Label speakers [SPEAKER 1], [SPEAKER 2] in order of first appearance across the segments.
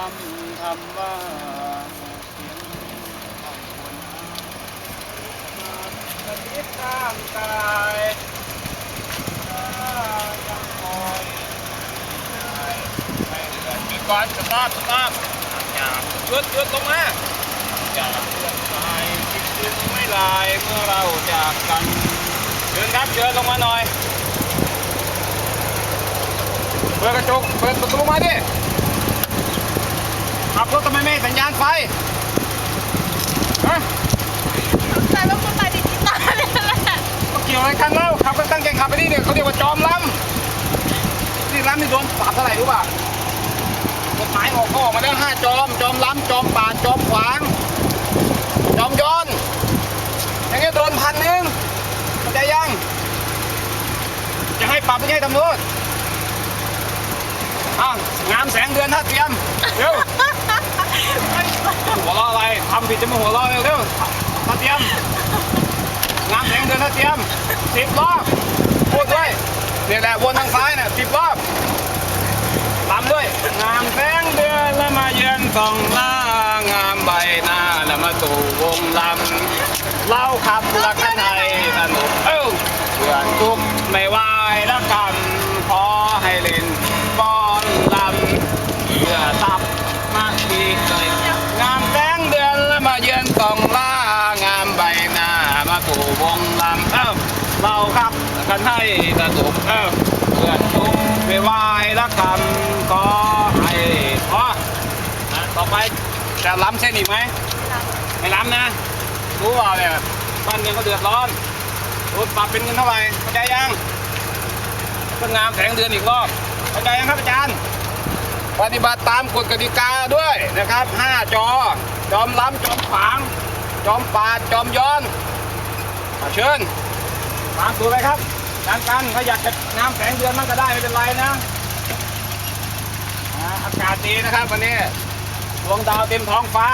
[SPEAKER 1] ทำทำว่าเสียงคำควรมาสนิทร่างกายถ้ายังคอยไม่เดือนมีก้อนสตาร์ทสตาร์ทอย่าหยุดหยุดลงมาอย่าเดือนไปคิดถึงไม่ลายเมื่อเราจากกันเชิญครับเชิญลงมาหน่อยเปิดกระจกเปิดประตูลงมาดิ ขับรถทำไมไม่ให้สัญญาณ ไฟฮะ
[SPEAKER 2] แต่ต้องคนตายดิจิตอลเนี่ยแหละ
[SPEAKER 1] ก็เกี่ยวอะไรกันเล่าขับกันตั้งใจขับไปนี่เนี่ยเขาเรียกว่าจอมล้ำนี่ล้ำนี่โดนปรับเท่าไหร่รู้ป่ะกฎหมายออกเขาออกมาแล้วห้าจอม จอมล้ำจอมปาดจอมขวาง จอมย้อนอย่างเงี้ยโดนพันหนึ่งเข้าใจยัง จะให้ปรับไม่ใช่ตำรวจอ้าวงามแสงเดือนท่าเตรียม เร็วหัว องบิดจะมาหัวเราะเร็วๆท่าเตรียมงามแสงเดือนเตรียมสิบรอบพูดด้วยเนี่ยแหละวนทางซ้ายน่ะสิบรอบลำด้วยงามแสงเดือนแล้วมาเยือนสองล่างามใบหน้าแล้วมาสู่วงลำเล่าขับละกันในสนุกเอ้าเพื่อนทุกไม่ไหวละกัน สู่วงลำเอ้าเราครับกันให้สนุกเอ้าเพื่อนทุกไม่ไหวละกันขอให้ขออะต่อไปจะล้ำเส้นอีกไหมไม่ล้ำนะ รู้เปล่าเนี่ยบ้านเมืองก็เดือดร้อนรถปรับเป็นเงินเท่าไหร่เข้าใจยังก็งามแสงเดือนอีกรอบเข้าใจยังครับอาจารย์ปฏิบัติตามกฎกติกาด้วยนะครับ 5 จอ จอมล้ำจอมขวาง จอมปาด จอมย้อน เชิญตามตัวไปครับอาจารกันถ้าอยากจะงามแสงเดือนมันก็ได้ไม่เป็นไรนะอากาศดีนะครับวันนี้ดวงดาวเต็มท้องฟ้า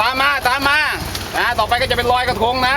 [SPEAKER 1] ตามมาตามมานะต่อไปก็จะเป็นรอยกระทงนะ